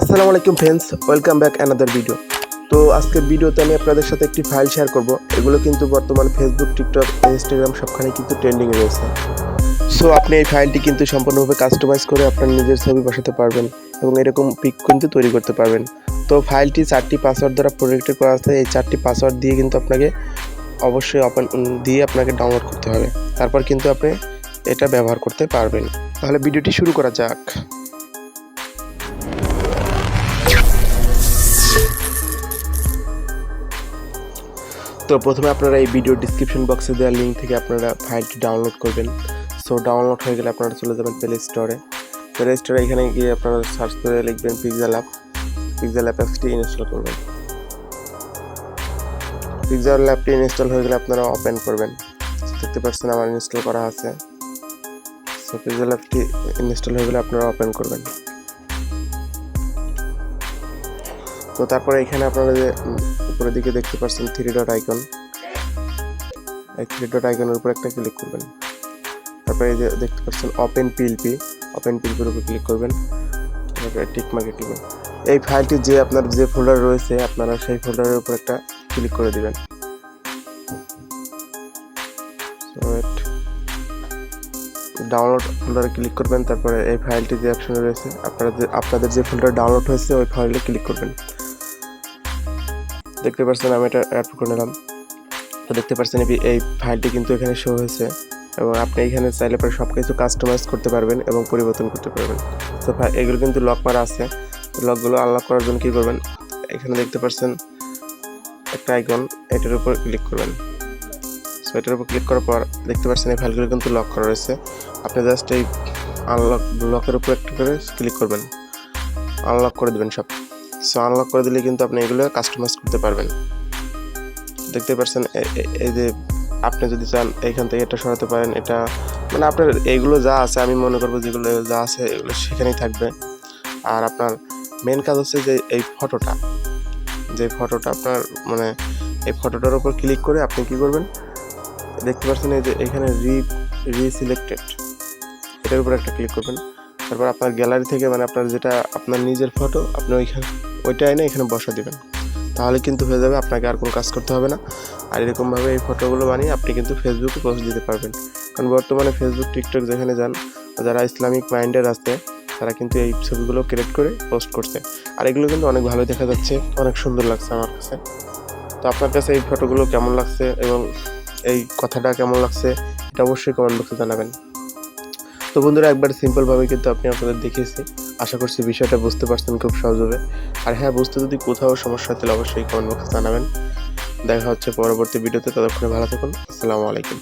আসসালামু আলাইকুম friends welcome back another video তো আজকের ভিডিওতে আমি আপনাদের সাথে একটি ফাইল শেয়ার করব। এগুলো কিন্তু বর্তমান ফেসবুক টিকটক ইনস্টাগ্রাম সবখানে কিন্তু ট্রেন্ডিং রয়েছে। সো আপনি এই ফাইলটি কিন্তু সম্পূর্ণভাবে কাস্টমাইজ করে আপনার নিজের ছবি বসাতে পারবেন এবং এরকম পিক কিন্তু তৈরি করতে পারবেন। তো ফাইলটি চারটি পাসওয়ার্ড দ্বারা প্রোটেক্টেড করা আছে। এই চারটি পাসওয়ার্ড দিয়ে কিন্তু আপনাকে অবশ্যই ওপেন দিয়ে আপনাকে ডাউনলোড করতে হবে। তারপর কিন্তু আপনি এটা ব্যবহার করতে পারবেন। তাহলে ভিডিওটি শুরু করা যাক। তো প্রথমে আপনারা এই ভিডিও ডিসক্রিপশন বক্সে দেওয়া লিঙ্ক থেকে আপনারা ফাইলটি ডাউনলোড করবেন। সো ডাউনলোড হয়ে গেলে আপনারা চলে যাবেন প্লে স্টোরে প্লে স্টোরে এখানে গিয়ে আপনারা সার্চ করে লিখবেন পিকজেল অ্যাপ পিকজেল অ্যাপ অ্যাপসটি ইনস্টল করবেন। পিকজেল অ্যাপটি ইনস্টল হয়ে গেলে আপনারা ওপেন করবেন। দেখতে পাচ্ছেন আমার ইনস্টল করা আছে। সো পিকজেল অ্যাপটি ইনস্টল হয়ে গেলে আপনারা ওপেন করবেন। তো তারপরে এখানে আপনারা যে উপরের দিকে দেখতে পাচ্ছেন থ্রি ডট আইকন এই থ্রি ডট আইকনের উপর একটা ক্লিক করবেন। তারপরে এই যে দেখতে পাচ্ছেন ওপেন পিএলপি ওপেন পিএলপির উপর ক্লিক করবেন। তারপরে টিক মার্কে টিকবেন এই ফাইলটি যে আপনার যে ফোল্ডার রয়েছে, আপনারা সেই ফোল্ডারের উপর একটা ক্লিক করে দিবেন। ডাউনলোড ফোল্ডারে ক্লিক করবেন। তারপরে এই ফাইলটি যে অপশনে রয়েছে, আপনারা আপনাদের যে ফোল্ডার ডাউনলোড হয়েছে, ওই ফাইলে ক্লিক করবেন। দেখতে পাচ্ছেন আমি এটা অ্যাড করে নিলাম। তো দেখতে পাচ্ছেন এই- ফাইলটি কিন্তু এখানে শো হয়েছে এবং আপনি এখানে চাইলে পরে সব কিছু কাস্টমাইজ করতে পারবেন এবং পরিবর্তন করতে পারবেন। তো এগুলো কিন্তু লক মারা আছে। লকগুলো আনলক করার জন্য কী করবেন? এখানে দেখতে পাচ্ছেন একটা আইকন এটার উপর ক্লিক করবেন। সো এটার উপর ক্লিক করার পর দেখতে পাচ্ছেন এই ফাইলগুলো কিন্তু লক করা রয়েছে। আপনি জাস্ট এই আনলক লকের উপর একটা করে ক্লিক করবেন। আনলক করে দেবেন সব। সো আনলক করে দিলে কিন্তু আপনি এগুলো কাস্টমাইজ করতে পারবেন। দেখতে পাচ্ছেন এই যে আপনি যদি চান এইখান থেকে এটা সরাতে পারেন, এটা মানে আপনার এইগুলো যা আছে আমি মনে করব যেগুলো যা আছে এগুলো সেখানেই থাকবে। আর আপনার মেন কাজ হচ্ছে যে এই ফটোটা যে ফটোটা আপনার মানে এই ফটোটার উপর ক্লিক করে আপনি কি করবেন? দেখতে পাচ্ছেন এই যে এখানে রি রিসিলেক্টেড এটার উপর একটা ক্লিক করবেন। তারপর আপনার গ্যালারি থেকে মানে আপনার যেটা আপনার নিজের ফটো আপনি ওইখানে ওইটা এনে এখানে বসা দেবেন। তাহলে কিন্তু হয়ে যাবে, আপনাকে আর কোনো কাজ করতে হবে না। আর এরকমভাবে এই ফটোগুলো বানিয়ে আপনি কিন্তু ফেসবুকে পোস্ট দিতে পারবেন। কারণ বর্তমানে ফেসবুক টিকটক যেখানে যান, যারা ইসলামিক মাইন্ডের আছে, তারা কিন্তু এই ছবিগুলো ক্রিয়েট করে পোস্ট করছে। আর এগুলো কিন্তু অনেক ভালো দেখা যাচ্ছে, অনেক সুন্দর লাগছে আমার কাছে। তো আপনার কাছে এই ফটোগুলো কেমন লাগছে এবং এই কথাটা কেমন লাগছে, এটা অবশ্যই কমেন্ট বক্সে জানাবেন। তো বন্ধুরা, একবার সিম্পলভাবে কিন্তু আপনি আপনাদের দেখিয়েছি। আশা করছি বিষয়টা বুঝতে পারছেন খুব সহজভাবে। আর হ্যাঁ বুঝতে যদি কোথাও সমস্যা হয়, তাহলে অবশ্যই কমেন্ট বক্সে জানাবেন। দেখা হচ্ছে পরবর্তী ভিডিওতে ততক্ষণে ভালো থাকুন। আসসালামু আলাইকুম।